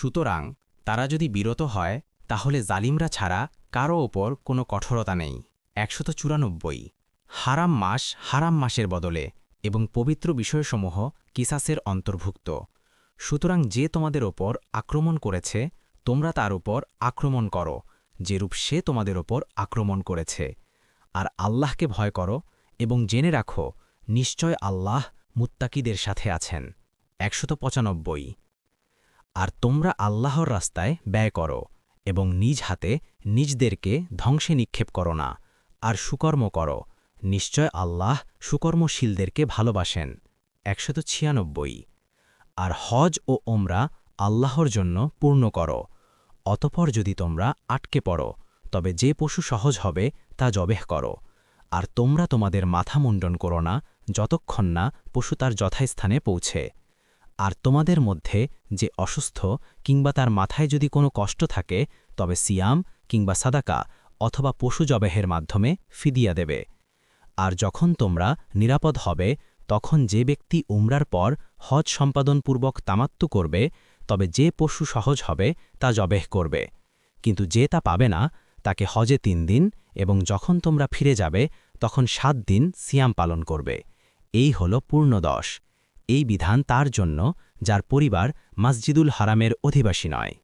সুতরাং তারা যদি বিরত হয়, তাহলে জালিমরা ছাড়া কারও ওপর কোনো কঠোরতা নেই। একশত চুরানব্বই। হারাম মাস হারাম মাসের বদলে এবং পবিত্র বিষয়সমূহ কিসাসের অন্তর্ভুক্ত। সুতরাং যে তোমাদের ওপর আক্রমণ করেছে, তোমরা তার উপর আক্রমণ করো, যেরূপ সে তোমাদের ওপর আক্রমণ করেছে। আর আল্লাহকে ভয় করো এবং জেনে রাখো, নিশ্চয় আল্লাহ মুত্তাকিদের সাথে আছেন। একশত পঁচানব্বই। আর তোমরা আল্লাহর রাস্তায় ব্যয় করো এবং নিজ হাতে নিজদেরকে ধ্বংসে নিক্ষেপ করো না, আর সুকর্ম করো। নিশ্চয় আল্লাহ সুকর্মশীলদেরকে ভালোবাসেন। একশত ছিয়ানব্বই। আর হজ ও ওমরা আল্লাহর জন্য পূর্ণ করো। অতপর যদি তোমরা আটকে পড়ো, তবে যে পশু সহজ হবে তা জবেহ করো। আর তোমরা তোমাদের মাথা মুন্ডন করো না, যতক্ষণ না পশু তার যথাস্থানে পৌঁছে। আর তোমাদের মধ্যে যে অসুস্থ কিংবা তার মাথায় যদি কোনো কষ্ট থাকে, তবে সিয়াম কিংবা সাদাকা অথবা পশু জবেহের মাধ্যমে ফিদিয়া দেবে। আর যখন তোমরা নিরাপদ হবে, তখন যে ব্যক্তি উমরার পর হজ সম্পাদনপূর্বক তামাত্তু করবে, তবে যে পশু সহজ হবে, তা জবেহ করবে। কিন্তু যে তা পাবে না, তাকে হজে তিন দিন এবং যখন তোমরা ফিরে যাবে, তখন সাত দিন সিয়াম পালন করবে। এই হল পূর্ণদশ। এই বিধান তার জন্য যার পরিবার মসজিদুল হারামের অধিবাসী নয়।